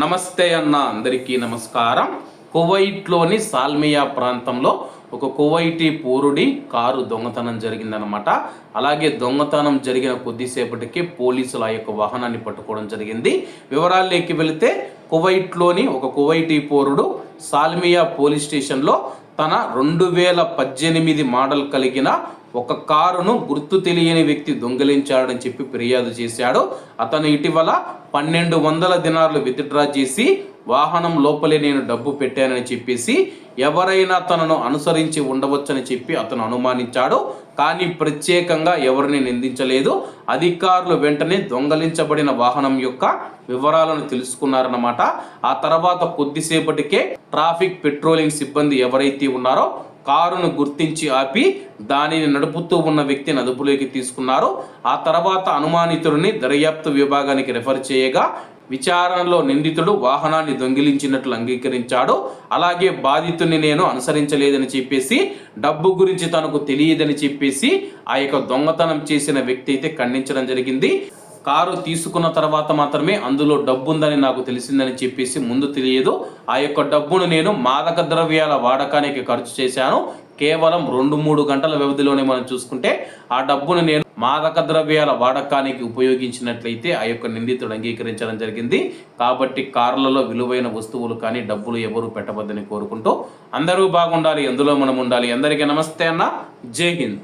నమస్తే అన్న అందరికీ నమస్కారం. కువైట్లోని సాల్మియా ప్రాంతంలో ఒక కువైటీ పూరుడి కారు దొంగతనం జరిగిందనమాట అలాగే దొంగతనం జరిగిన కొద్దిసేపటికి పోలీసులు ఆ యొక్క వాహనాన్ని పట్టుకోవడం జరిగింది. వివరాల్లోకి వెళితే కువైట్లోని ఒక కువైటీ పౌరుడు సాల్మియా పోలీస్ స్టేషన్లో తన రెండు వేల పద్దెనిమిది మోడల్ కలిగిన ఒక కారును గుర్తు తెలియని వ్యక్తి దొంగిలించాడని చెప్పి ఫిర్యాదు చేశాడు. అతను ఇటీవల పన్నెండు వందల దినార్లు విత్డ్రా చేసి వాహనం లోపలే నేను డబ్బు పెట్టానని చెప్పేసి ఎవరైనా తనను అనుసరించి ఉండవచ్చని చెప్పి అతను అనుమానించాడు. కానీ ప్రత్యేకంగా ఎవరిని నిందించలేదు. అధికారులు వెంటనే దొంగలించబడిన వాహనం యొక్క వివరాలను తెలుసుకున్నారన్నమాట. ఆ తర్వాత కొద్దిసేపటికే ట్రాఫిక్ పెట్రోలింగ్ సిబ్బంది ఎవరైతే ఉన్నారో కారును గుర్తించి ఆపి దానిని నడుపుతూ ఉన్న వ్యక్తిని అదుపులోకి తీసుకున్నారు. ఆ తర్వాత అనుమానితుడిని దర్యాప్తు విభాగానికి రెఫర్ చేయగా విచారణలో నిందితుడు వాహనాన్ని దొంగిలించినట్లు అంగీకరించాడు. అలాగే బాధితుని నేను అనుసరించలేదని చెప్పేసి డబ్బు గురించి తనకు తెలియదని చెప్పేసి ఆ యొక్క దొంగతనం చేసిన వ్యక్తి అయితే ఖండించడం జరిగింది. కారు తీసుకున్న తర్వాత మాత్రమే అందులో డబ్బు ఉందని నాకు తెలిసిందని చెప్పేసి ముందు తెలియదు. ఆ యొక్క డబ్బును నేను మాదక ద్రవ్యాల వాడకానికి ఖర్చు చేశాను. కేవలం రెండు మూడు గంటల వ్యవధిలోనే మనం చూసుకుంటే ఆ డబ్బును నేను మాదక ద్రవ్యాల వాడకానికి ఉపయోగించినట్లయితే ఆ యొక్క నిందితుడు అంగీకరించడం జరిగింది. కాబట్టి కార్లలో విలువైన వస్తువులు కానీ డబ్బులు ఎవరు పెట్టవద్దని కోరుకుంటూ అందరూ బాగుండాలి ఎందులో మనం ఉండాలి. అందరికీ నమస్తే అన్న. జై హింద్.